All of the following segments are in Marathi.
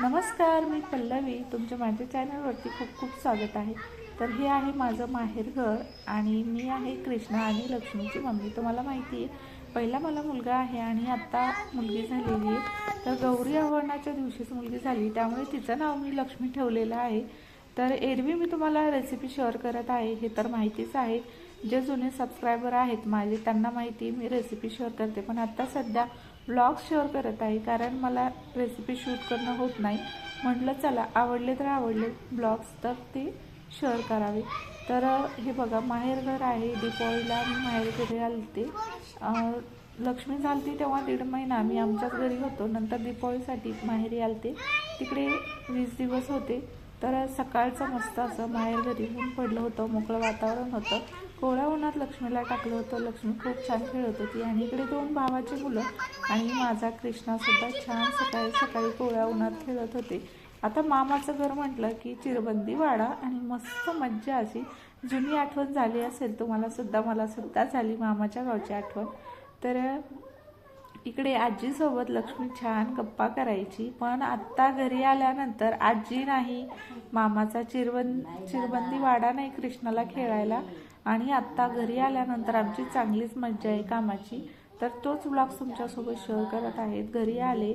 नमस्कार मी पल्लवी. तुमच्या माझ्या चॅनलवरती खूप खूप स्वागत आहे. तर हे आहे माझं माहेरघर आणि मी आहे कृष्णा आणि लक्ष्मीची मम्मी. तुम्हाला माहिती आहे पहिला मला मुलगा आहे आणि आत्ता मुलगी झालेली आहे. तर गौरी आव्हानाच्या दिवशीच मुलगी झाली. त्यामुळे तिचं नाव मी लक्ष्मी ठेवलेलं आहे. तर एरवी मी तुम्हाला रेसिपी शेअर करत आहे हे तर माहितीच आहे. जे जुने सबस्क्रायबर आहेत माझे त्यांना माहिती मी रेसिपी शेअर करते. पण आत्ता सध्या ब्लॉग्स शेअर करत आहे कारण मला रेसिपी शूट करणं होत नाही. म्हटलं चला आवडले तर आवडले ब्लॉग्स तर ते शेअर करावे. तर हे बघा माहेरघर आहे दीपावलीला मी माहेरघरी आलते. लक्ष्मी झालती तेव्हा दीड महिना आम्ही आमच्याच घरी होतो. नंतर दीपावलीसाठी माहेरी आलते. तिकडे वीस दिवस होते. तर सकाळचं मस्त असं माहेर घरी ऊन पडलं होतं मोकळं वातावरण होतं. कोवळ्या उन्हात लक्ष्मीला टाकलं होतं लक्ष्मी खूप छान खेळत होती. आणि इकडे दोन भावाची मुलं आणि माझा कृष्णासुद्धा छान सकाळी सकाळी कोवळ्या उन्हात खेळत होते. आता मामाचं घर म्हटलं की चिरबंदी वाडा आणि मस्त मज्जा अशी. जुनी आठवण झाली असेल तुम्हाला सुद्धा मला सुद्धा झाली मामाच्या गावची आठवण. तर इकडे आजीसोबत लक्ष्मी छान गप्पा करायची. पण आत्ता घरी आल्यानंतर आजी नाही मामाचा चिरबंद चिरबंदी वाडा नाही कृष्णाला खेळायला. आणि आत्ता घरी आल्यानंतर आमची चांगलीच मज्जा आहे कामाची. तर तोच ब्लॉग तुमच्यासोबत शेअर करत आहेत. घरी आले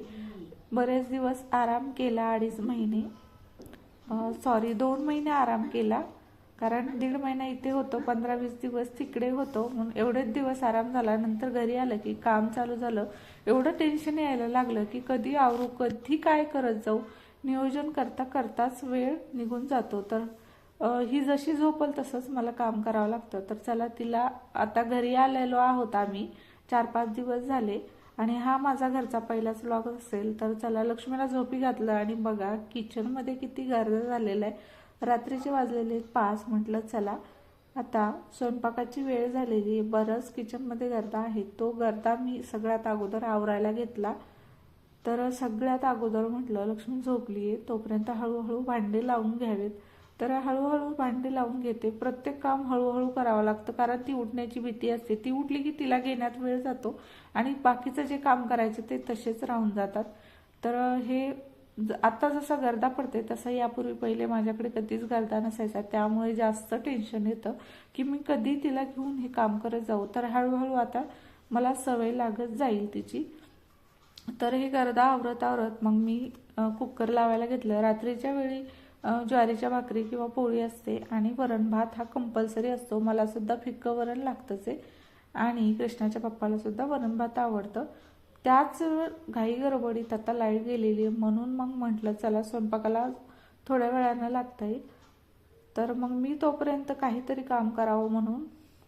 बरेच दिवस आराम केला अडीच महिने. सॉरी दोन महिने आराम केला. कारण दीड महिना इथे होतो पंधरा वीस दिवस तिकडे होतो. म्हणून एवढेच दिवस आराम झाला नंतर घरी आलं की काम चालू झालं. एवढं टेन्शन यायला लागलं की कधी आवरू कधी काय करत जाऊ नियोजन करता करताच वेळ निघून जातो. तर ही जशी झोपल तसंच मला काम करावं लागतं. तर चला तिला आता घरी आलेलो आहोत आम्ही चार पाच दिवस झाले. आणि हा माझा घरचा पहिलाच ब्लॉग असेल तर चला लक्ष्मीला झोपी घातलं आणि बघा किचनमध्ये किती गर्द झालेला आहे. रात्रीचे वाजलेले पाच. म्हटलं चला आता स्वयंपाकाची वेळ झालेली आहे. बरंच किचनमध्ये गर्दा आहे. तो गर्दा मी सगळ्यात अगोदर आवरायला घेतला. तर सगळ्यात अगोदर म्हटलं लक्ष्मी झोपली आहे तोपर्यंत हळूहळू भांडे लावून घ्यावेत. तर हळूहळू भांडे लावून घेते. प्रत्येक काम हळूहळू करावं लागतं कारण ती उठण्याची भीती असते. ती उठली की तिला घेण्यात वेळ जातो आणि बाकीचं जे काम करायचं ते तसेच राहून जातात. तर हे ज- आता जसा गर्दा पडते तसं यापूर्वी पहिले माझ्याकडे कधीच गर्दा नसायचा. त्यामुळे जास्त टेन्शन येतं की मी कधी तिला घेऊन हे काम करत जाऊ. तर हळूहळू आता मला सवय लागत जाईल तिची. तर हे गर्दा आवरत आवरत मग मी कुकर लावायला घेतलं. रात्रीच्या वेळी ज्वारीच्या भाकरी किंवा पोळी असते आणि वरण भात हा कंपल्सरी असतो. मला सुद्धा फिक्कं वरण लागतंच आहे. आणि कृष्णाच्या पप्पाला सुद्धा वरण भात आवडतं. त्याच घाई गडबडीत आता लाइट गेलेली आहे. म्हणून मग म्हटलं चला स्वयंपाकाला थोड्या वेळानं लागता येईल तर मग मी तोपर्यंत काहीतरी काम करावं म्हणून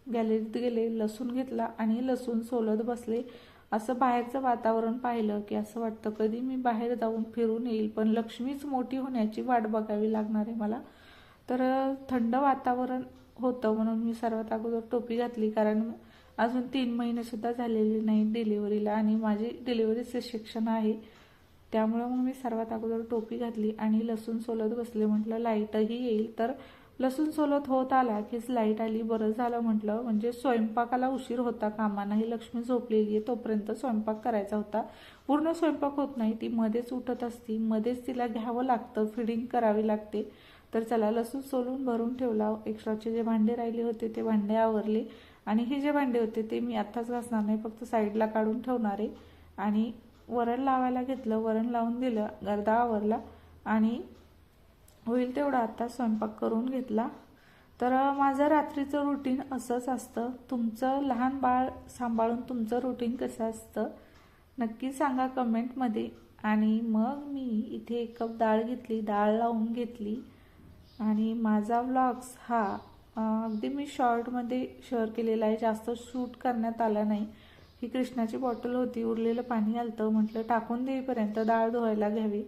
गॅलरीत गेले लसूण घेतला आणि लसूण सोलत बसले. असं बाहेरचं वातावरण पाहिलं की असं वाटतं कधी मी बाहेर जाऊन फिरून येईल पण लक्ष्मीच मोठी होण्याची वाट बघावी लागणार आहे मला. तर थंड वातावरण होतं म्हणून मी सर्वात अगोदर टोपी घातली कारण अजून तीन महिनेसुद्धा झालेले नाही डिलिव्हरीला आणि माझी डिलिव्हरीचे शिक्षण आहे. त्यामुळं मग मी सर्वात अगोदर टोपी घातली आणि लसूण सोलत बसले. म्हटलं लाईटही येईल. तर लसूण सोलत होत आला कीच लाइट आली बरं झालं म्हटलं. म्हणजे स्वयंपाकाला उशीर होता कामानाही. लक्ष्मी झोपलेली आहे तोपर्यंत स्वयंपाक करायचा होता. पूर्ण स्वयंपाक होत नाही. ती मध्येच उठत असती. मध्येच तिला घ्यावं लागतं फिडिंग करावी लागते. तर चला लसूण सोलून भरून ठेवला. एक्स्ट्राचे जे भांडे राहिले होते ते भांडे आवरले. आणि हे जे भांडे होते ते मी आत्ताच घासणार नाही फक्त साईडला काढून ठेवणार आहे. आणि वरण लावायला घेतलं वरण लावून दिलं गर्दा आवरला. आणि होईल तेवढा आत्ता स्वयंपाक करून घेतला. तर माझं रात्रीचं रुटीन असंच असतं. तुमचं लहान बाळ सांभाळून तुमचं रुटीन कसं असतं नक्की सांगा कमेंटमध्ये आणि मग मी इथे एक कप डाळ घेतली डाळ लावून घेतली. आणि माझा व्लॉग्स हा अगदी मी शॉर्टमध्ये शेअर केलेला आहे. जास्त शूट करण्यात आला नाही. ही कृष्णाची बॉटल होती. उरलेलं पाणी आलतं. म्हटलं टाकून देईपर्यंत डाळ धुवायला घ्यावी.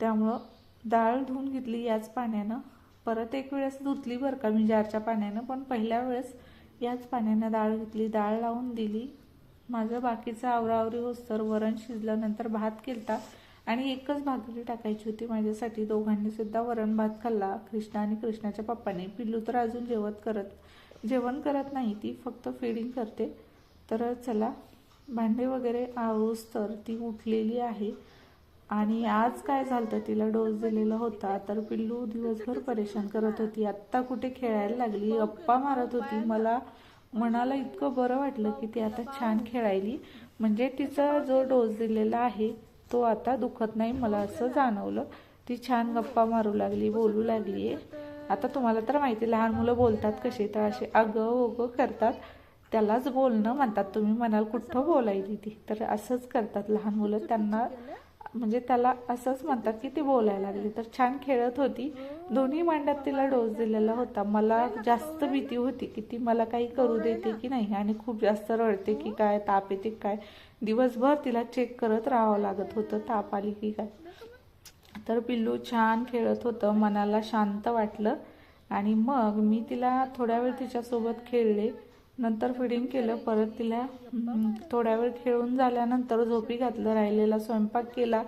त्यामुळं डाळ धुवून घेतली याच पाण्यानं. परत एक वेळेस धुतली बरं का मी जारच्या पाण्यानं. पण पहिल्या वेळेस याच पाण्यानं डाळ घेतली. डाळ लावून दिली. माझं बाकीचं आवरावरी होस्तर वरण शिजल्यानंतर भात केलता. आणि एकच भाकरी टाकायची होती माझ्यासाठी. दोघांनी सुद्धा वरण भात खाल्ला. कृष्णा आणि कृष्णाच्या पप्पाने पिल्लू तर अजून जेवत करत जेवण करत नाही ती फक्त फिडिंग करते. तर चला भांडे वगैरे आऊस तर ती उठलेली आहे. आणि आज काय झालं तिला डोस दिलेला होता. तर पिल्लू दिवसभर परेशान करत होती. आत्ता कुठे खेळायला लागली? अप्पा मारत होती. मला मनाला इतकं बरं वाटलं की ती आता छान खेळायली. म्हणजे तिचा जो डोस दिलेला आहे तो आता दुखत नाही मला असं जाणवलं. ती छान गप्पा मारू लागली बोलू लागली आहे आता तुम्हाला तर माहिती आहे, लहान मुलं बोलतात कसे तर असे अगं ओगं करतात. त्यालाच बोलणं म्हणतात. तुम्ही म्हणाल कुठं बोलायली ती? तर असंच करतात लहान मुलं. त्यांना म्हणजे त्याला असंच म्हणतात की ती बोलायला लागली. तर छान खेळत होती. दोन्ही मांड्यात तिला डोस दिलेला होता. मला जास्त भीती होती की ती मला काही करू देते की नाही आणि खूप जास्त रडते की काय ताप येते काय. दिवसभर तिला चेक करत राहावं लागत होतं ताप आली की काय. तर पिल्लू छान खेळत होतं. मनाला शांत वाटलं. आणि मग मी तिला थोड्या वेळ तिच्यासोबत खेळले. नंतर फिडिंग केलं परत तिला थोड्या वेळ खेळून झाल्यानंतर झोपी घातलं राहिलेला स्वयंपाक केला.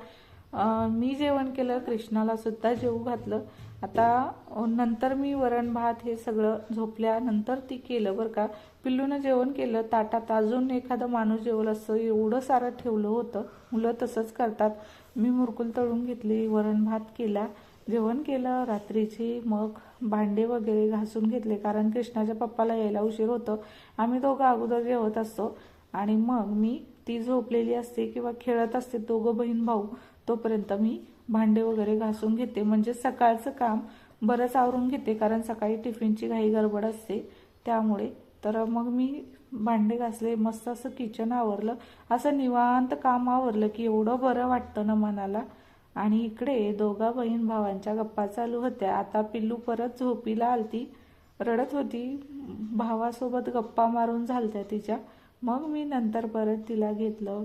मी जेवण केलं कृष्णाला सुद्धा जेवू घातलं. आता नंतर मी वरण भात हे सगळं झोपल्यानंतर ती केलं बरं का. पिल्लूनं जेवण केलं ताटात अजून एखादं माणूस जेवलं असं एवढं सारं ठेवलं होतं. मुलं तसंच करतात. मी मुरकुल तळून घेतली वरण भात केला. जेवण केलं रात्रीची मग भांडे वगैरे घासून घेतले कारण कृष्णाच्या पप्पाला यायला उशीर होतं. आम्ही दोघं अगोदर जेवत असतो. आणि मग मी ती झोपलेली असते किंवा खेळत असते दोघं बहीण भाऊ तोपर्यंत मी भांडे वगैरे घासून घेते. म्हणजे सकाळचं काम बरंच आवरून घेते कारण सकाळी टिफिनची घाई गडबड असते. त्यामुळे तर मग मी भांडे घासले मस्त असं किचन आवरलं. असं निवांत काम आवरलं की एवढं बरं वाटतं ना मनाला. आणि इकडे दोघा बहीण भावांच्या गप्पा चालू होत्या. आता पिल्लू परत झोपीला आलती. रडत होती. भावासोबत गप्पा मारून झालत्या तिच्या. मग मी नंतर परत तिला घेतलं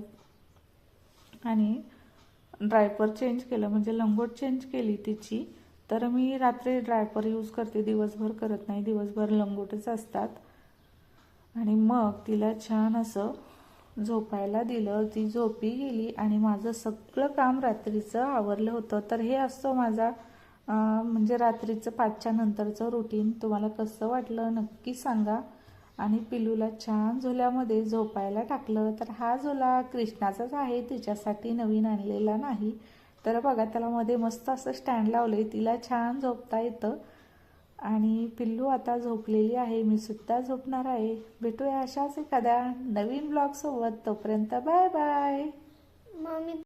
आणि ड्रायपर चेंज केलं. म्हणजे लंगोट चेंज केली तिची. तर मी रात्री ड्रायपर यूज करते. दिवसभर करत नाही. दिवसभर लंगोटच असतात. आणि मग तिला छान असं झोपायला दिलं ती झोपी गेली आणि माझं सगळं काम रात्रीचं आवरलं होतं. तर हे असतो माझा म्हणजे रात्रीचं पाचच्या नंतरचं रुटीन तुम्हाला कसं वाटलं नक्की सांगा. आणि पिलूला छान झोल्यामध्ये झोपायला टाकलं. तर हा झोला कृष्णाचाच आहे तिच्यासाठी नवीन आणलेला नाही. तर बघा त्याला मध्ये मस्त असं स्टँड लावलंय. तिला छान झोपता येतं. आणि पिल्लू आता झोपलेली आहे. मी सुद्धा झोपणार आहे. भेटूया अशाच एखाद्या नवीन ब्लॉगसोबत तोपर्यंत बाय बाय मम्मी